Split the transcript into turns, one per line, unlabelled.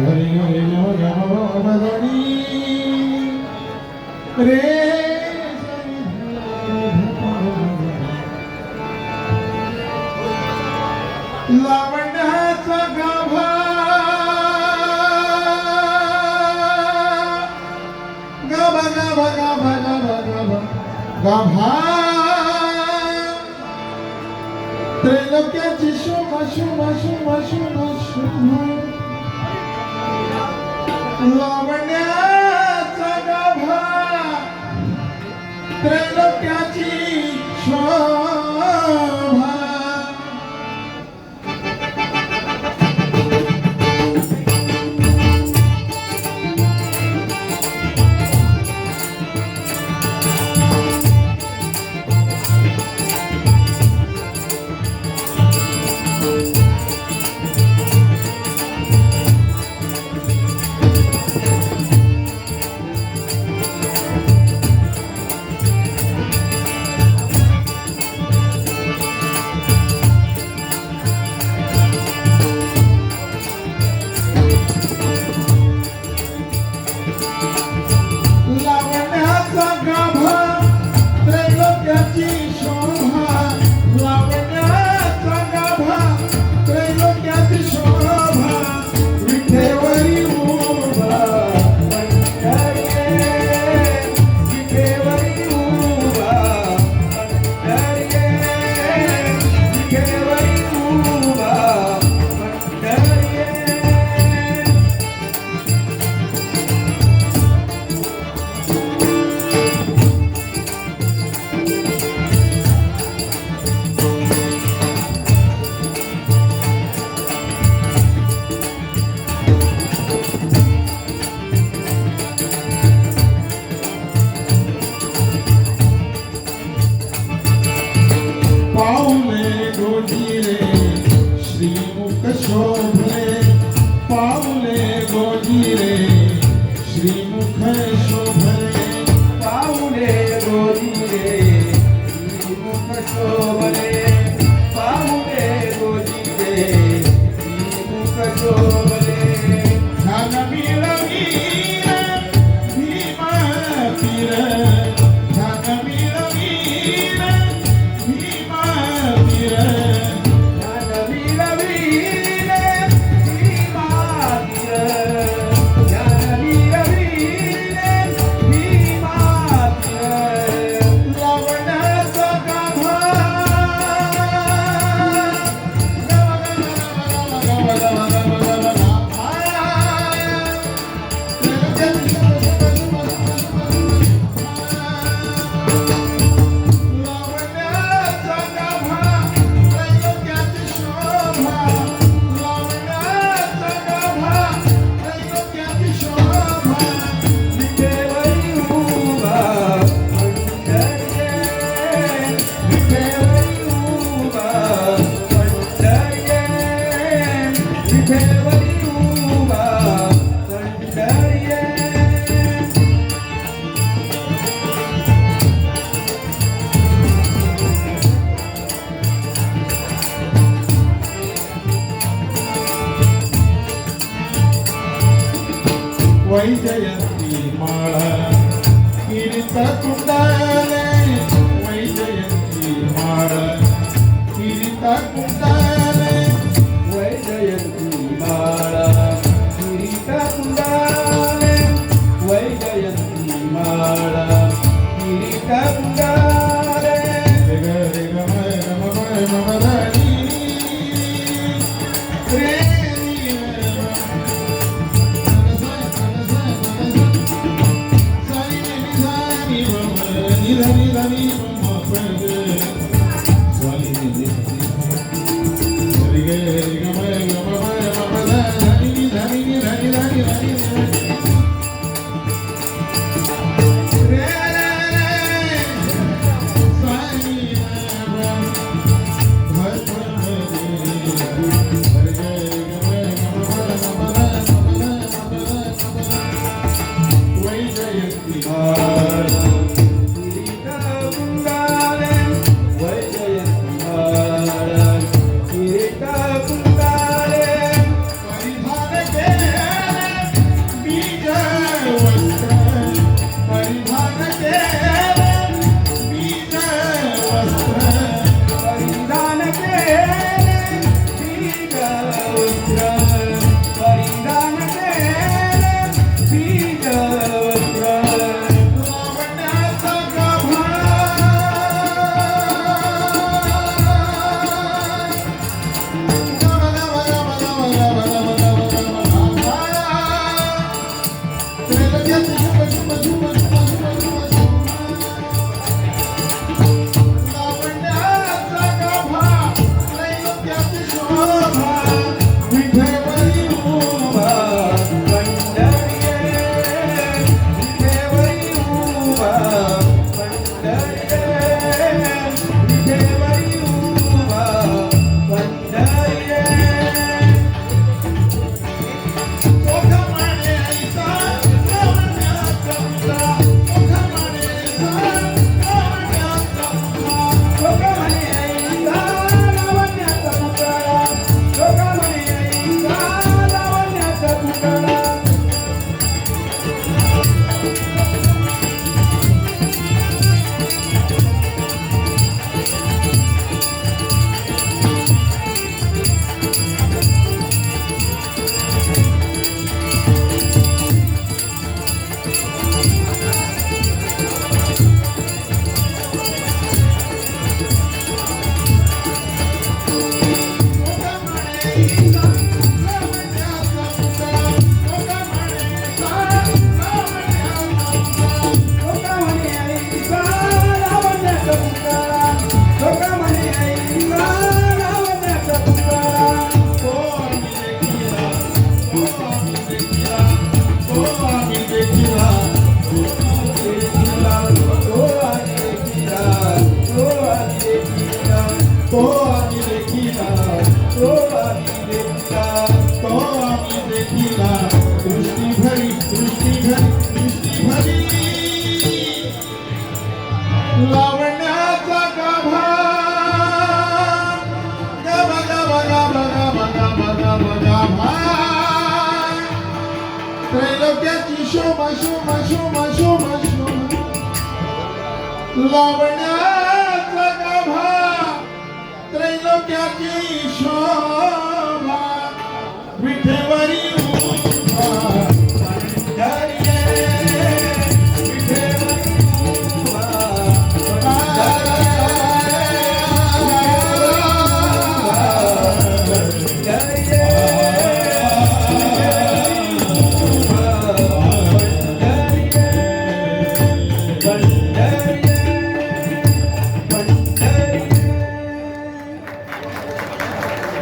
हरे हरे भगवनी रे लावण्याचा गाभा गाभा गाभा गाभा गाभा गाभा गाभा त्रैलोक्याची शोभा शोभा शोभा शोभा शोभा Love Oh Vyjayanthi మాళ గిరితకుండ ni la ni la ni ma ma Linda. त्रैलोक्याची शोभा शोभा शोभा शोभा शोभा. लावण्याचा गाभा. त्रैलोक्याची